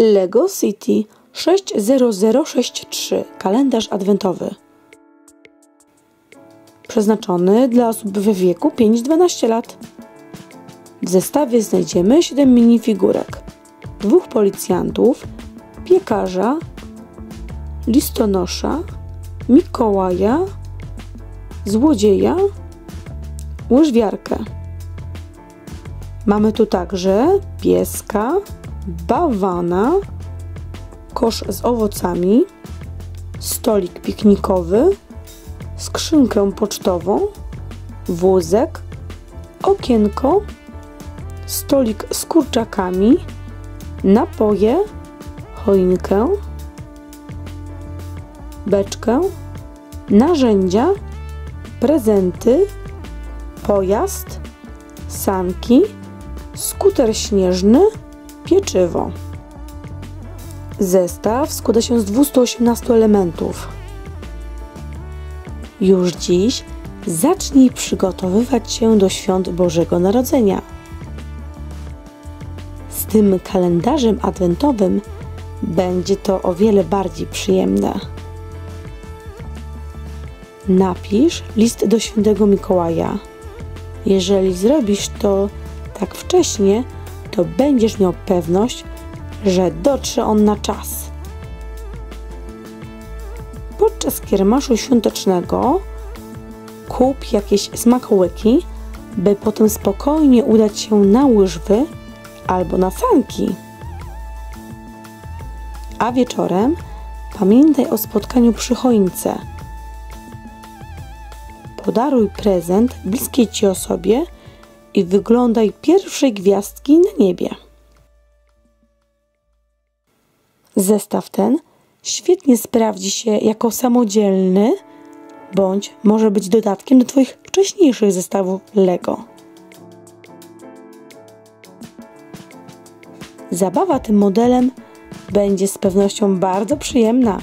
Lego City 60063 kalendarz adwentowy przeznaczony dla osób w wieku 5-12 lat. W zestawie znajdziemy 7 minifigurek, dwóch policjantów, piekarza, listonosza, Mikołaja, złodzieja, łyżwiarkę. Mamy tu także pieska, bawana, kosz z owocami, stolik piknikowy, skrzynkę pocztową, wózek, okienko, stolik z kurczakami, napoje, choinkę, beczkę, narzędzia, prezenty, pojazd, sanki, skuter śnieżny, pieczywo. Zestaw składa się z 218 elementów. Już dziś zacznij przygotowywać się do świąt Bożego Narodzenia. Z tym kalendarzem adwentowym będzie to o wiele bardziej przyjemne. Napisz list do świętego Mikołaja. Jeżeli zrobisz to tak wcześnie, to będziesz miał pewność, że dotrze on na czas. Podczas kiermaszu świątecznego kup jakieś smakołyki, by potem spokojnie udać się na łyżwy albo na sanki. A wieczorem pamiętaj o spotkaniu przy choince. Podaruj prezent bliskiej ci osobie i wyglądaj pierwszej gwiazdki na niebie. Zestaw ten świetnie sprawdzi się jako samodzielny bądź może być dodatkiem do Twoich wcześniejszych zestawów Lego. Zabawa tym modelem będzie z pewnością bardzo przyjemna.